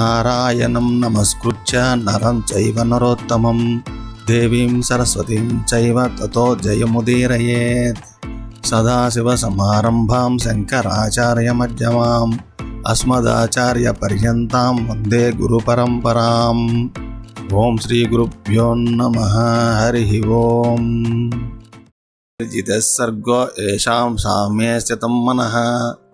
నారాయణం నమస్కృత్య నరం చైవ నరోత్తమం. దేవీం సరస్వతీం చైవ తతో జయముదీరయేత్. సదాశివసమారంభాం శంకరాచార్యమధ్యమాం అస్మదాచార్యపర్యంతాం వందే గురుపరంపరాం ఓం శ్రీ గురుభ్యో నమ హరి ఓం. జితసర్గో ఏషాం సామ్యే స్థితం మనః.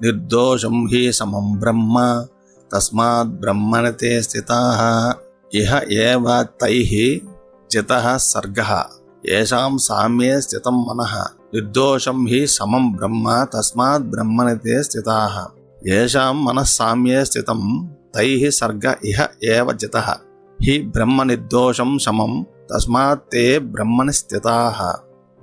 నిర్దోషం హి సమం బ్రహ్మ. తస్మాత్ బ్రహ్మణతే స్థిత. ఇహ ఏవ తై జితః సర్గ. ఏషాం సామ్యే స్థితం మనః. నిర్దోషం హి సమం బ్రహ్మ తస్మాత్ బ్రహ్మణతే స్థిత. ఏషాం మనస్సామ్యే స్థితం తై సర్గ ఇహ ఏవ జితః. హి బ్రహ్మ నిర్దోషం సమం తస్మాత్ తే బ్రహ్మని స్థితాః.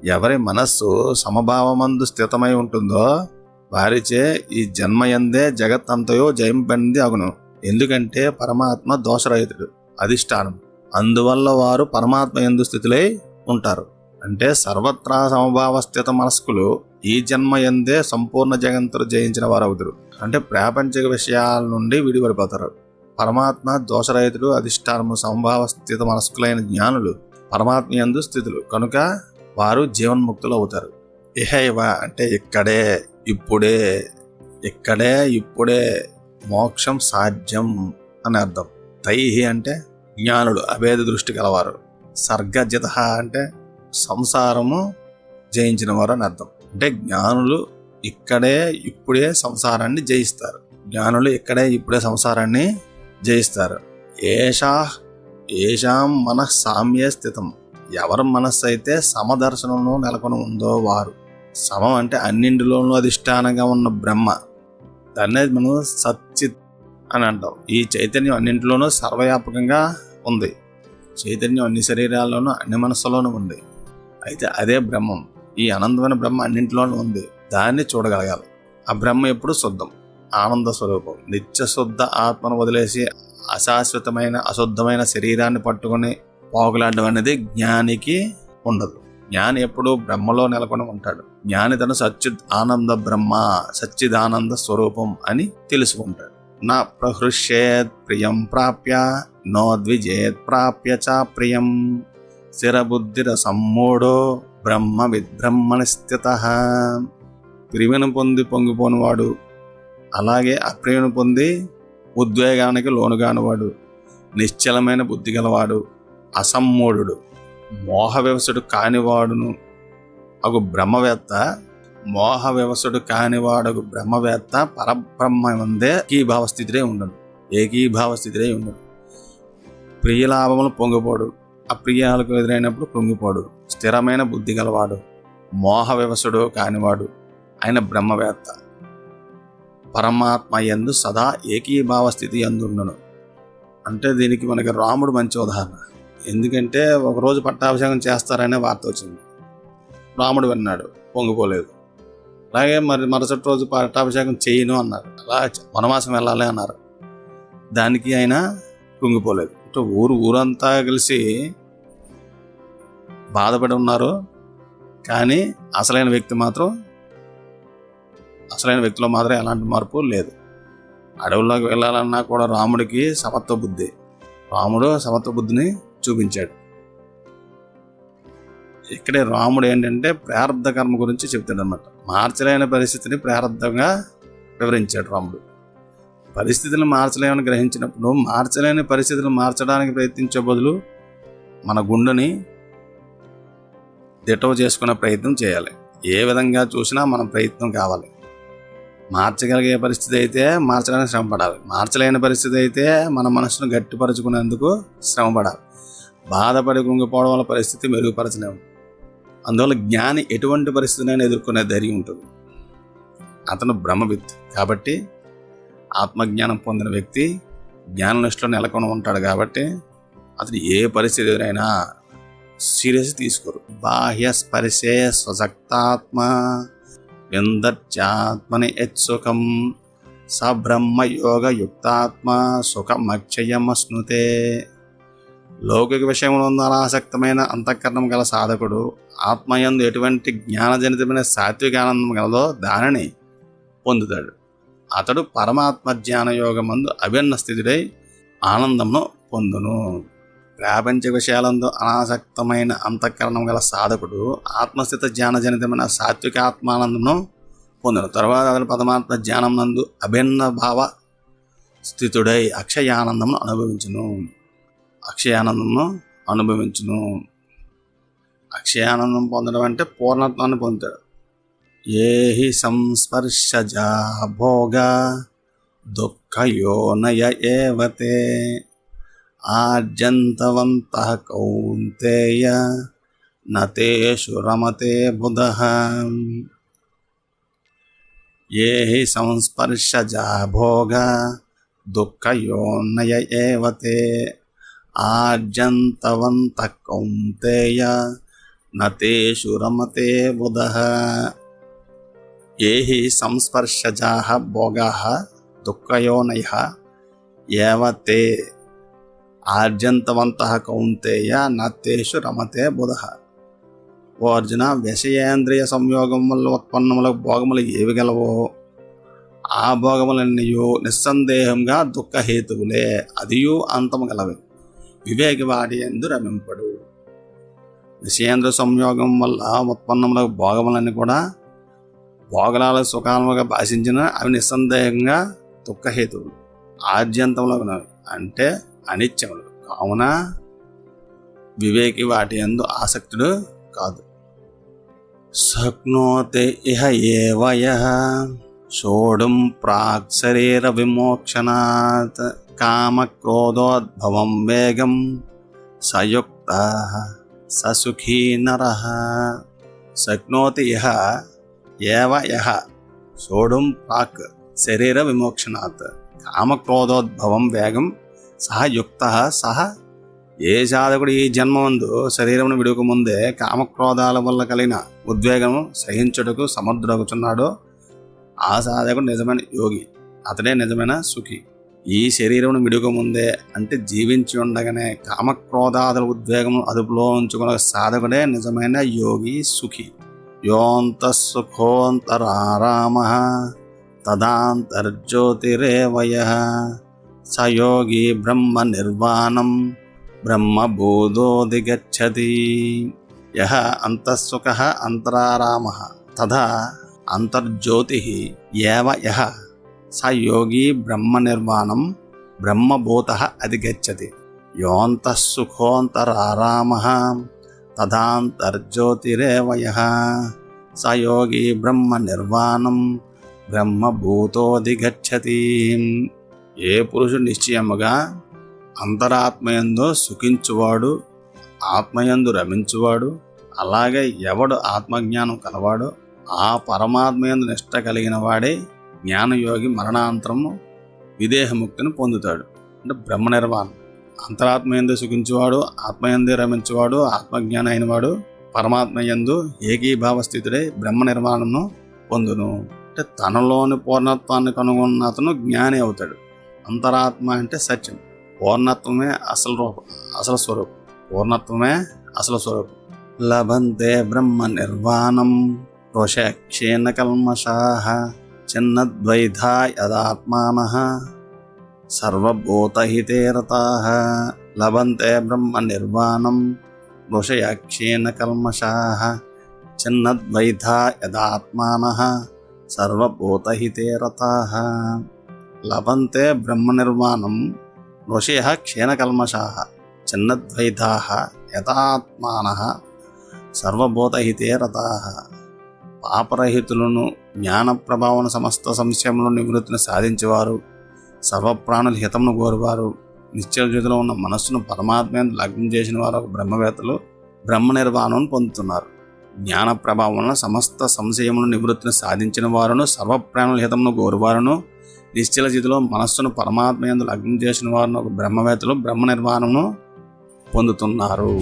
ఎవరి మనస్సు సమభావమందు స్థితమై ఉంటుందో వారిచే ఈ జన్మయందే జగత్తంతయో జయింపంది అగును. ఎందుకంటే పరమాత్మ దోషరహితుడు అధిష్టానం. అందువల్ల వారు పరమాత్మ ఎందు స్థితులై ఉంటారు. అంటే సర్వత్రా సమభావస్థిత మనస్కులు ఈ జన్మ ఎందే సంపూర్ణ జగంతులు జయించిన వారు అవుతారు అంటే ప్రాపంచిక విషయాల నుండి విడిపడిపోతారు. పరమాత్మ దోషరహితుడు అధిష్టానము సంభావస్థిత మనస్కులైన జ్ఞానులు పరమాత్మ యందు స్థితులు. కనుక వారు జీవన్ముక్తులు అవుతారు ఇహైవ అంటే ఇక్కడే ఇప్పుడే ఇక్కడే ఇప్పుడే మోక్షం సాధ్యం అని అర్థం. తైహి అంటే జ్ఞానుడు అభేద దృష్టి గలవారు. సర్గజిత అంటే సంసారము జయించిన వారు అని అర్థం. అంటే జ్ఞానులు ఇక్కడే ఇప్పుడే సంసారాన్ని జయిస్తారు. జ్ఞానులు ఇక్కడే ఇప్పుడే సంసారాన్ని జయిస్తారు. ఏషా ఏషాం మనసామ్య స్థితం. ఎవరి మనస్సు అయితే సమదర్శనంలో నెలకొని ఉందో వారు. సమం అంటే అన్నింటిలోనూ అధిష్టానంగా ఉన్న బ్రహ్మ. దాన్నే మనం సచ్చిత్ అని అంటాం. ఈ చైతన్యం అన్నింటిలోనూ సర్వవ్యాపకంగా ఉంది. చైతన్యం అన్ని శరీరాల్లోనూ అన్ని మనస్సులోనూ ఉంది. అయితే అదే బ్రహ్మం. ఈ అనంతమైన బ్రహ్మ అన్నింటిలోనూ ఉంది. దాన్ని చూడగలగాలి. ఆ బ్రహ్మ ఎప్పుడు శుద్ధం. ఆనంద స్వరూపం. నిత్య శుద్ధ ఆత్మను వదిలేసి అశాశ్వతమైన అశుద్ధమైన శరీరాన్ని పట్టుకొని పోగులాడడం అనేది జ్ఞానికి ఉండదు. జ్ఞాని ఎప్పుడూ బ్రహ్మలో నెలకొని ఉంటాడు. జ్ఞాని తన సచ్చిద్ ఆనంద బ్రహ్మ సచ్చిదానంద స్వరూపం అని తెలుసుకుంటాడు నా ప్రహృష్యేత్ ప్రియం ప్రాప్య నో ద్విజేత్ ప్రాప్య చా ప్రియం. స్థిరబుద్ధిర సమ్మూఢో బ్రహ్మ విబ్రహ్మణ స్థిత ప్రియుని పొంది పొంగిపోనివాడు అలాగే అప్రియను పొంది ఉద్వేగానికి లోనుగానివాడు నిశ్చలమైన బుద్ధి గలవాడు అసమ్మూఢుడు మోహ వ్యవసుడు కానివాడును. అగు బ్రహ్మవేత్త మోహ వ్యవసుడు కానివాడగు బ్రహ్మవేత్త పరబ్రహ్మ ఉందే ఏకీభావ స్థితిరే ఉండడు. ఏకీభావ స్థితిరే ఉండడు. ప్రియలాభములు పొంగిపోడు. అప్రియాలకు ఎదురైనప్పుడు కృంగిపోడు. స్థిరమైన బుద్ధి గలవాడు మోహ వ్యవసుడు కానివాడు ఆయన బ్రహ్మవేత్త. పరమాత్మ ఎందు సదా ఏకీభావ స్థితి ఎందుండును అంటే దీనికి మనకి రాముడు మంచి ఉదాహరణ. ఎందుకంటే ఒకరోజు పట్టాభిషేకం చేస్తారనే వార్త వచ్చింది. రాముడు విన్నాడు పొంగిపోలేదు. అలాగే మరి మరుసటి రోజు పట్టాభిషేకం చేయను అన్నారు. అలా వనవాసం వెళ్ళాలి అన్నారు. దానికి ఆయన కుంగిపోలేదు అంటే ఊరు ఊరంతా కలిసి బాధపడి ఉన్నారు. కానీ అసలైన వ్యక్తి మాత్రం అసలైన వ్యక్తిలో మాత్రం ఎలాంటి మార్పు లేదు. అడవుల్లోకి వెళ్ళాలన్నా కూడా రాముడికి సమత్వ బుద్ధి. రాముడు సమత్వ బుద్ధిని చూపించాడు. ఇక్కడే రాముడు ఏంటంటే ప్రారంధ కర్మ గురించి చెప్తాడు అనమాట మార్చలేని పరిస్థితిని ప్రారంధంగా వివరించాడు రాముడు. పరిస్థితులను మార్చలేమని గ్రహించినప్పుడు మార్చలేని పరిస్థితులు మార్చడానికి ప్రయత్నించే బదులు మన గుండెని దిటవ చేసుకునే ప్రయత్నం చేయాలి. ఏ విధంగా చూసినా మన ప్రయత్నం కావాలి. మార్చగలిగే పరిస్థితి అయితే మార్చడానికి శ్రమపడాలి. మార్చలేని పరిస్థితి అయితే మన మనసును గట్టిపరుచుకునేందుకు శ్రమపడాలి. బాధపడి కుంగిపోవడం వల్ల పరిస్థితి మెరుగుపరచలేము. అందువల్ల జ్ఞాని ఎటువంటి పరిస్థితినైనా ఎదుర్కొనే ధైర్యం ఉంటుంది. అతను బ్రహ్మవిత్ కాబట్టి ఆత్మజ్ఞానం పొందిన వ్యక్తి జ్ఞాన జ్ఞాననిష్టలో నెలకొని ఉంటాడు కాబట్టి అతను ఏ పరిస్థితి ఎదురైనా సీరియస్ తీసుకోరు. బాహ్య స్పరిశే స్వశక్తాత్మ విందత్యాత్మని యత్సుఖం సబ్రహ్మయోగయుక్తాత్మ యుక్తాత్మ సుఖమక్షయమశ్నుతే. లౌకిక విషయంలో ఆసక్తమైన అంతఃకరణం గల సాధకుడు ఆత్మయందు ఎటువంటి జ్ఞానజనితమైన సాత్విక ఆనందం గలదో దానిని పొందుతాడు. అతడు పరమాత్మ జ్ఞాన యోగమందు అభిన్న స్థితుడై ఆనందమును పొందును. ప్రాపంచ విషయాలందు అనాసక్తమైన అంతఃకరణం గల సాధకుడు ఆత్మస్థిత జ్ఞానజనితమైన సాత్విక ఆత్మానందమును పొందును. తర్వాత అతను పరమాత్మ జ్ఞానం నందు అభిన్న భావ స్థితుడై అక్షయానందమును అనుభవించును. అక్షయానందమును అనుభవించును. అక్షయానందం పొందడం అంటే పూర్ణత్వాన్ని పొందుతాడు. ఏ హి సంస్పర్శజా భోగ దుఃఖయోనయ ఏవతే ఆర్జంతవంత కౌంతేయ నతేషు రమతే బుధ. ఏ హి సంస్పర్శజా భోగ దుఃఖయోనయ ఏవతే ఆర్జంతవంత కౌంతేయ నతేషు రమతే బుధ ఏ హి సంస్పర్శజా భోగా దుఃఖయోనయ ఏవ తే ఆర్జంతవంత కౌంతేయ నతేషు రమతే బుధ ఓ అర్జున విషయేంద్రియ సంయోగం వల్ల ఉత్పన్నముల భోగములు ఏవి గలవో ఆ భోగములన్నయూ నిస్సందేహంగా దుఃఖహేతువులే అదియు అంతము గలవి వివేకవాడి ఎందు రమింపడు. విషయేంద్ర సంయోగం వల్ల ఉత్పన్నములకు భోగములన్నీ కూడా భోగలాల సుఖాలుగా భాషించిన అవి నిస్సందేహంగా దుఃఖహేతువులు ఆద్యంతములకు అంటే అనిత్యములు. కావున వివేకి వాటి ఎందు ఆసక్తుడు కాదు. శక్నోతే ఇహ ఏవయ షోడుం ప్రాక్ శరీర విమోక్షణాత్ కామక్రోధోద్భవం వేగం సయుక్త ససుఖీ నర శక్నోతి ఇహ ఏవ యహ సోడుం ప్రాక్ శరీర విమోక్షణాత్ కామక్రోధోద్భవం వేగం సహ యుక్త సహ ఏ సాధకుడు ఈ జన్మమందు శరీరమును విడుకముందే కామక్రోధాల వల్ల కలిగిన ఉద్వేగము సహించుటకు సమర్థుడగుచున్నాడో ఆ సాధకుడు నిజమైన యోగి. అతడే నిజమైన సుఖి. ఈ శరీరమును విడుకముందే అంటే జీవించి ఉండగానే కామక్రోధాదుల ఉద్వేగం అదుపులో ఉంచుకున్న సాధకుడే నిజమైన యోగి సుఖి. యోంత సుఖోంతరారామ తదాంతర్జ్యోతిరేవయ స యోగి బ్రహ్మ నిర్వాణం బ్రహ్మబోధోదిగచ్చతి యహ అంతఃసుఖ అంతరారామ తథా అంతర్జ్యోతి ఏవ యహ స యోగి బ్రహ్మ నిర్వాణం బ్రహ్మభూత అధిగచ్చతి. యోంతఃసుఖోంతరారామ తదాంతర్జ్యోతిరేవయ. స యోగి బ్రహ్మ నిర్వాణం బ్రహ్మభూతోధిగచ్చతి ఏ పురుషుడు నిశ్చయముగా అంతరాత్మయందు సుఖించువాడు ఆత్మయందు రమించువాడు అలాగే ఎవడు ఆత్మజ్ఞానం కలవాడో ఆ పరమాత్మయందు నిష్ట కలిగిన వాడే జ్ఞానయోగి మరణాంతరము విదేహముక్తిని పొందుతాడు. అంటే బ్రహ్మ నిర్వాణం. అంతరాత్మయందు సుఖించువాడు ఆత్మయందే రమించువాడు ఆత్మజ్ఞానం అయినవాడు పరమాత్మయందు ఏకీభావ స్థితుడై బ్రహ్మ నిర్వాణమును పొందును. అంటే తనలోని పూర్ణత్వాన్ని కనుగొన్న అతను జ్ఞాని అవుతాడు. అంతరాత్మ అంటే సత్యం. పూర్ణత్వమే అసలు రూపం అసలు స్వరూపం. పూర్ణత్వమే అసలు స్వరూపం. లభంతే బ్రహ్మ నిర్వాణం. రోషక్షేణ కల్మషాహ చిన్నద్వైధా యదాత్మాన సర్వభూతహితే రతాః లభంతే బ్రహ్మ నిర్వాణం ఋషయక్షేణ కల్మషాః చిన్నద్వైధా యదాత్మాన సర్వభూతహితే రతాః లభంతే బ్రహ్మ నిర్వాణం ఋషయ క్షీణకల్మషాः చిన్నద్వైతాः యథాత్మానः సర్వభూతహితే రతాः పాపరహితులను జ్ఞాన ప్రభావం సమస్త సంశయంలో నివృత్తిని సాధించేవారు సర్వప్రాణుల హితమును కోరువారు. నిశ్చల జీవితంలో ఉన్న మనస్సును పరమాత్మ లగ్నం చేసిన వారు ఒక బ్రహ్మవేత్తలు బ్రహ్మ నిర్వాణం పొందుతున్నారు. జ్ఞాన ప్రభావం సమస్త సంశయమును నివృత్తిని సాధించిన వారును సర్వప్రాణుల హితమును కోరువారును. నిశ్చల స్థితిలో మనస్సును పరమాత్మ ఎందు లగ్నం చేసిన వారిని ఒక బ్రహ్మవేత్తలు బ్రహ్మ నిర్వాణమును పొందుతున్నారు.